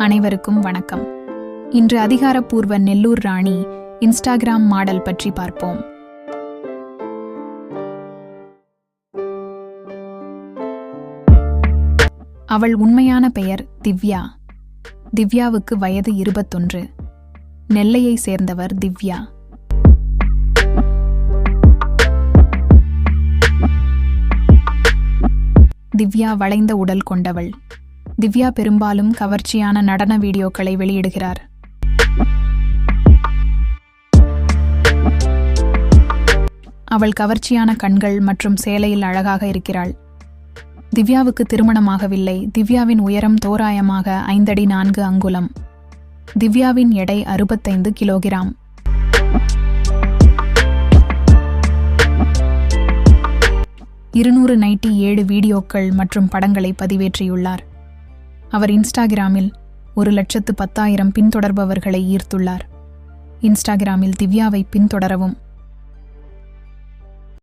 அனைவருக்கும் வணக்கம். இன்று அதிகாரப்பூர்வ நெல்லூர் ராணி இன்ஸ்டாகிராம் மாடல் பற்றி பார்ப்போம். அவள் உண்மையான பெயர் திவ்யா. திவ்யாவுக்கு வயது இருபத்தொன்று. நெல்லையை சேர்ந்தவர் திவ்யா. திவ்யா வளைந்த உடல் கொண்டவள். திவ்யா பெரும்பாலும் கவர்ச்சியான நடன வீடியோக்களை வெளியிடுகிறார். அவள் கவர்ச்சியான கண்கள் மற்றும் சேலையில் அழகாக இருக்கிறாள். திவ்யாவுக்கு திருமணமாகவில்லை. திவ்யாவின் உயரம் தோராயமாக ஐந்தடி நான்கு அங்குலம். திவ்யாவின் எடை அறுபத்தைந்து கிலோகிராம். இருநூறு நைட்டி ஏழு வீடியோக்கள் மற்றும் படங்களை பதிவேற்றியுள்ளார். அவர் இன்ஸ்டாகிராமில் ஒரு லட்சத்து பத்தாயிரம் பின்தொடர்பவர்களை ஈர்த்துள்ளார். இன்ஸ்டாகிராமில் திவ்யாவை பின்தொடரவும்